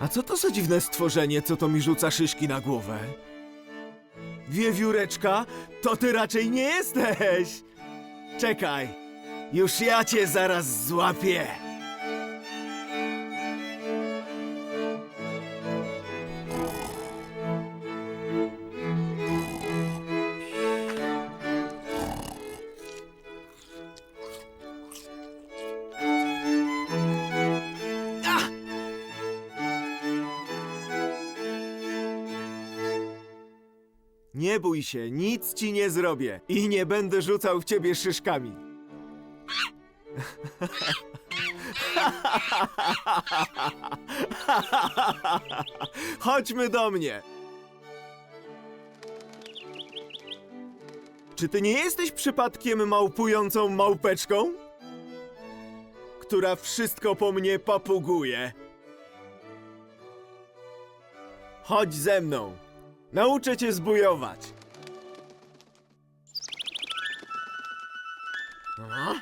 A co to za dziwne stworzenie, co to mi rzuca szyszki na głowę? Wiewióreczka, to ty raczej nie jesteś! Czekaj, już ja cię zaraz złapię! Nie bój się, nic ci nie zrobię i nie będę rzucał w ciebie szyszkami. Chodźmy do mnie. Czy ty nie jesteś przypadkiem małpującą małpeczką? Która wszystko po mnie papuguje. Chodź ze mną. Nauczę cię zbujować. A?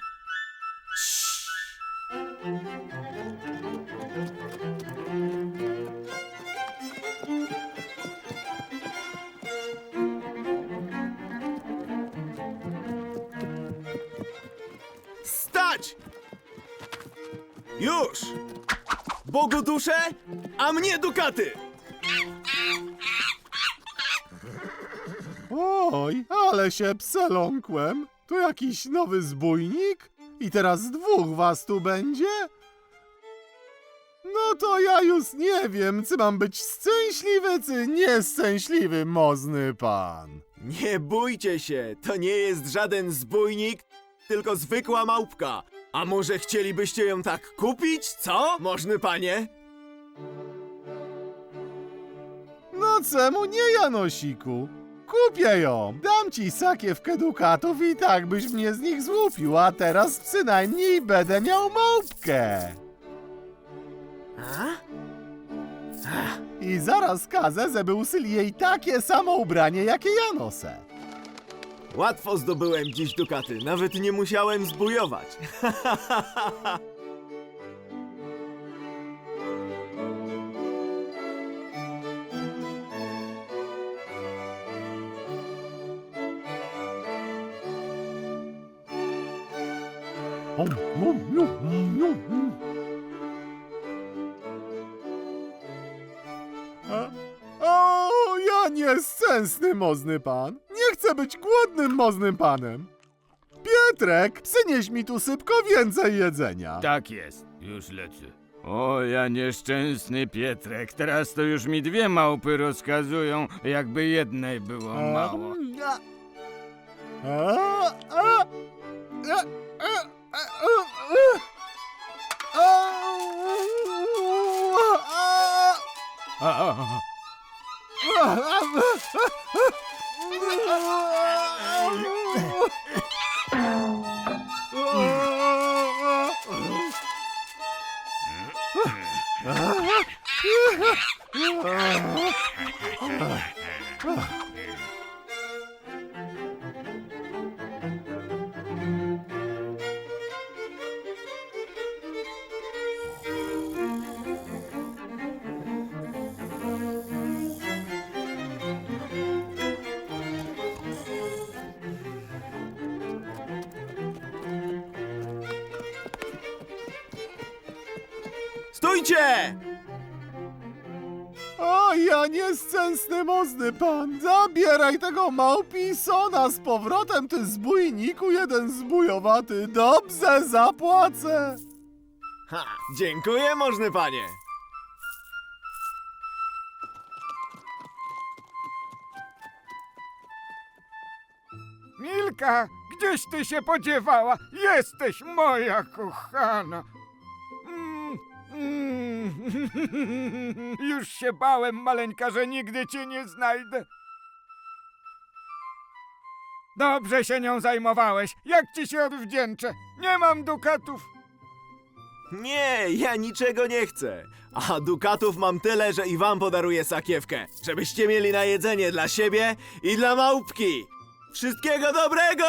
Stać! Już! Bogu dusze, a mnie dukaty! Oj, ale się pseląkłem. To jakiś nowy zbójnik? I teraz dwóch was tu będzie? No to ja już nie wiem, czy mam być szczęśliwy, czy nieszczęśliwy, mozny pan. Nie bójcie się, to nie jest żaden zbójnik, tylko zwykła małpka. A może chcielibyście ją tak kupić, co, możny panie? No czemu nie, Janosiku? Kupię ją. Dam ci sakiewkę dukatów i tak byś mnie z nich złupił, a teraz przynajmniej będę miał małpkę. A? I zaraz kazę, żeby usyli jej takie samo ubranie, jakie ja nosę. Łatwo zdobyłem dziś dukaty, nawet nie musiałem zbujować. O, ja nieszczęsny mozny pan. Nie chcę być głodnym moznym panem. Pietrek, przynieś mi tu sypko więcej jedzenia. Tak jest, już lecę. O, ja nieszczęsny Pietrek, teraz to już mi dwie małpy rozkazują, jakby jednej było mało. A, a, a, a, a, a, a, a, Stójcie! O, ja nieszczęsny mozny pan, zabieraj tego małpisona z powrotem, ty zbójniku jeden zbójowaty, dobrze zapłacę. Ha, dziękuję, możny panie. Milka, gdzieś ty się podziewała? Jesteś moja kochana. Już się bałem, maleńka, że nigdy cię nie znajdę. Dobrze się nią zajmowałeś. Jak ci się odwdzięczę? Nie mam dukatów. Nie, ja niczego nie chcę. A dukatów mam tyle, że i wam podaruję sakiewkę, żebyście mieli na jedzenie dla siebie i dla małpki. Wszystkiego dobrego!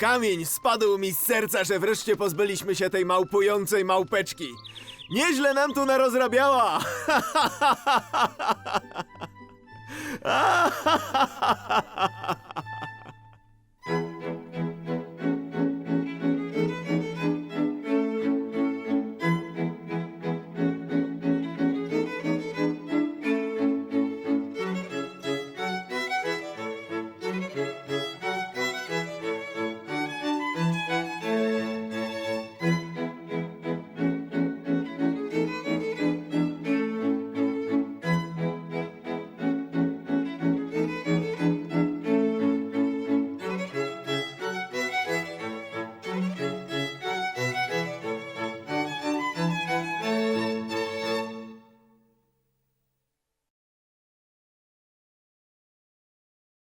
Kamień spadł mi z serca, że wreszcie pozbyliśmy się tej małpującej małpeczki. Nieźle nam tu narozrabiała!